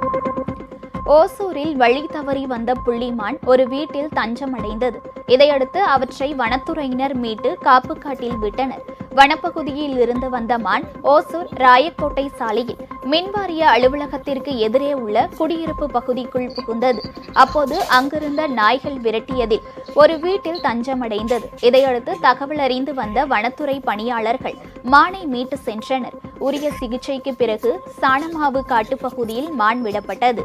thank you. ஓசூரில் வழி தவறி வந்த புள்ளிமான் ஒரு வீட்டில் தஞ்சமடைந்தது. இதையடுத்து அவற்றை வனத்துறையினர் மீட்டு காப்புக்காட்டில் விட்டனர். வனப்பகுதியில் இருந்து வந்த மான் ஓசூர் ராயக்கோட்டை சாலையில் மின்வாரிய அலுவலகத்திற்கு எதிரே உள்ள குடியிருப்பு பகுதிக்குள் புகுந்தது. அப்போது அங்கிருந்த நாய்கள் விரட்டியதில் ஒரு வீட்டில் தஞ்சமடைந்தது. இதையடுத்து தகவல் அறிந்து வந்த வனத்துறை பணியாளர்கள் மானை மீட்டு சென்றனர். உரிய சிகிச்சைக்கு பிறகு சாணமாவு காட்டுப்பகுதியில் மான் விடப்பட்டது.